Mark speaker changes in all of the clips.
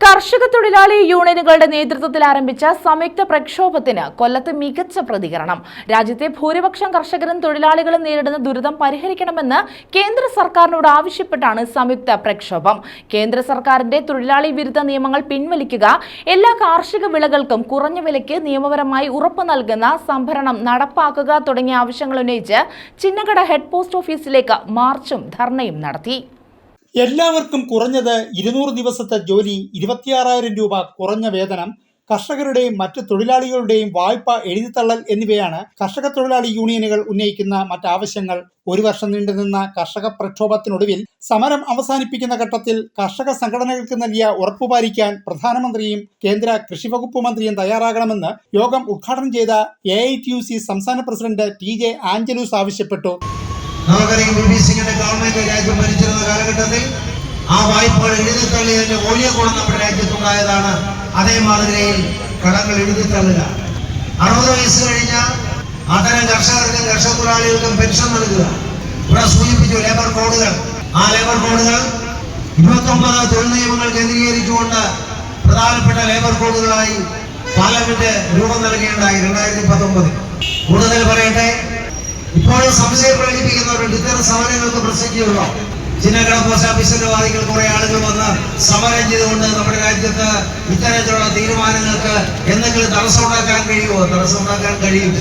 Speaker 1: കർഷക തൊഴിലാളി യൂണിയനുകളുടെ നേതൃത്വത്തിൽ ആരംഭിച്ച സംയുക്ത പ്രക്ഷോഭത്തിന് കൊല്ലത്ത് മികച്ച പ്രതികരണം. രാജ്യത്തെ ഭൂരിപക്ഷം കർഷകരും തൊഴിലാളികളും നേരിടുന്ന ദുരിതം പരിഹരിക്കണമെന്ന് കേന്ദ്ര സർക്കാരിനോട് ആവശ്യപ്പെട്ടാണ് സംയുക്ത പ്രക്ഷോഭം. കേന്ദ്ര സർക്കാരിന്റെ തൊഴിലാളി വിരുദ്ധ നിയമങ്ങൾ പിൻവലിക്കുക എല്ലാ കാർഷിക വിളകൾക്കും കുറഞ്ഞ വിലയ്ക്ക് നിയമപരമായി ഉറപ്പ് നൽകുന്ന സംഭരണം നടപ്പാക്കുക തുടങ്ങിയ ആവശ്യങ്ങൾ ഉന്നയിച്ച് ചിന്നകട ഹെഡ് പോസ്റ്റ് ഓഫീസിലേക്ക് മാർച്ചും ധർണയും നടത്തി.
Speaker 2: എല്ലാവർക്കും കുറഞ്ഞത് ഇരുന്നൂറ് ദിവസത്തെ ജോലി ഇരുപത്തിയാറായിരം രൂപ കുറഞ്ഞ വേതനം കർഷകരുടെയും മറ്റ് തൊഴിലാളികളുടെയും വായ്പ എഴുതിത്തള്ളൽ എന്നിവയാണ് കർഷക തൊഴിലാളി യൂണിയനുകൾ ഉന്നയിക്കുന്ന മറ്റാവശ്യങ്ങൾ. ഒരു വർഷം നീണ്ടുനിന്ന കർഷക പ്രക്ഷോഭത്തിനൊടുവിൽ സമരം അവസാനിപ്പിക്കുന്ന ഘട്ടത്തിൽ കർഷക സംഘടനകൾക്ക് നൽകിയ ഉറപ്പുപാലിക്കാൻ പ്രധാനമന്ത്രിയും കേന്ദ്ര കൃഷി വകുപ്പ് മന്ത്രിയും തയ്യാറാകണമെന്ന് യോഗം ഉദ്ഘാടനം ചെയ്ത എ സംസ്ഥാന പ്രസിഡന്റ് ടി ജെ ആഞ്ചലൂസ് ആവശ്യപ്പെട്ടു.
Speaker 3: നമുക്കറിയാം ബി പി സിംഗിന്റെ ഗവൺമെന്റ് രാജ്യം ഭരിച്ചിരുന്ന കാലഘട്ടത്തിൽ ആ വായ്പകൾ എഴുതിത്തള്ളിയതിന്റെ വലിയ ഗുണം നമ്മുടെ രാജ്യത്തുണ്ടായതാണ്. അതേ മാതൃകയിൽ കടങ്ങൾ എഴുതിത്തള്ളുക. അറുപത് വയസ്സ് കഴിഞ്ഞ അത്തരം കർഷകർക്കും കർഷക തൊഴിലാളികൾക്കും പെൻഷൻ നൽകുക. ഇവിടെ സൂചിപ്പിച്ചു ലേബർ കോഡുകൾ. ആ ലേബർ കോഡുകൾ ഇരുപത്തൊമ്പത് തൊഴിൽ നിയമങ്ങൾ കേന്ദ്രീകരിച്ചുകൊണ്ട് പ്രധാനപ്പെട്ട ലേബർ കോഡുകളായി പാർലമെന്റ് രൂപം നൽകുകയുണ്ടായി രണ്ടായിരത്തി പത്തൊമ്പതിൽ. കൂടുതൽ പറയട്ടെ? ഇപ്പോഴും സംശയം പ്രകടിപ്പിക്കുന്നവരുണ്ട്. ഇത്തരം സമരങ്ങൾക്ക് പ്രസക്തിയുള്ളോ ചിന്നക്കട പോസ്റ്റ് ഓഫീസിന്റെ വാദികൾ കുറെ ആളുകൾ വന്ന് സമരം ചെയ്തുകൊണ്ട് നമ്മുടെ രാജ്യത്ത് ഇത്തരത്തിലുള്ള തീരുമാനങ്ങൾക്ക് എന്തെങ്കിലും തടസ്സം ഉണ്ടാക്കാൻ കഴിയുമോ? തടസ്സം ഉണ്ടാക്കാൻ കഴിയും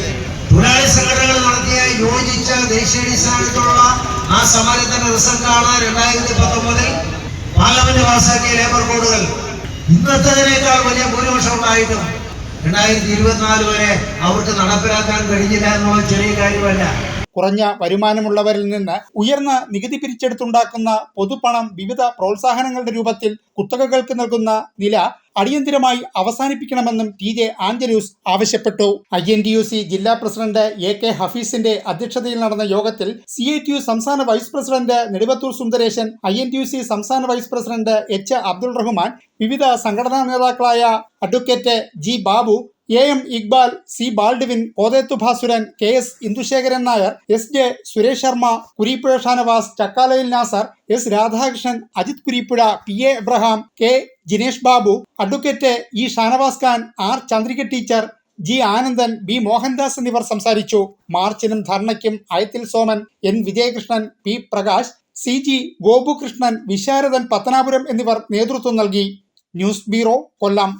Speaker 3: തൊഴിലാളി സംഘടനകൾ നടത്തിയ യോജിച്ച ദേശീയാടിസ്ഥാനത്തിലുള്ള ആ സമരത്തിന്റെ റിസൾട്ടാണ് രണ്ടായിരത്തി പത്തൊമ്പതിൽ പാർലമെന്റ് പാസാക്കിയ ലേബർ കോഡുകൾ ഇന്നത്തേതിനേക്കാൾ വലിയ ഭൂരിപക്ഷം ഉണ്ടായിട്ടും രണ്ടായിരത്തി ഇരുപത്തിനാല് വരെ അവർക്ക് നടപ്പിലാക്കാൻ കഴിഞ്ഞില്ല എന്നുള്ള ചെറിയ കാര്യമല്ല.
Speaker 2: കുറഞ്ഞ വരുമാനമുള്ളവരിൽ നിന്ന് ഉയർന്ന നികുതി പിരിച്ചെടുത്തുണ്ടാക്കുന്ന പൊതുപണം വിവിധ പ്രോത്സാഹനങ്ങളുടെ രൂപത്തിൽ കുത്തകകൾക്ക് നൽകുന്ന നില അടിയന്തിരമായി അവസാനിപ്പിക്കണമെന്നും ടി ജെ ആഞ്ചലൂസ് ആവശ്യപ്പെട്ടു. I N T U C ജില്ലാ പ്രസിഡന്റ് എ കെ ഹഫീസിന്റെ അധ്യക്ഷതയിൽ നടന്ന യോഗത്തിൽ സി ഐ ടി യു സംസ്ഥാന vice president Neduvathoor Sundaresan I N T U C സംസ്ഥാന vice president H Abdul Rahman വിവിധ സംഘടനാ നേതാക്കളായ advocate G Babu A M Iqbal C Baldwin Kothethu Bhasuran K S Indusekharan Nair S J Suresh Sharma Kureepuzha Shanavas Chakkalayil Nasar S Radhakrishnan Ajith Kureepuzha P A Abraham K Jinesh Babu advocate E Shanavas Khan R Chandrika teacher G Anandan B Mohandas എന്നിവർ സംസാരിച്ചു. മാർച്ചിനും ധർണയ്ക്കും Ayathil Soman N Vijayakrishnan P Prakash C G Gopukrishnan Visharadan Pathanapuram എന്നിവർ നേതൃത്വം നൽകി. News bureau Kollam.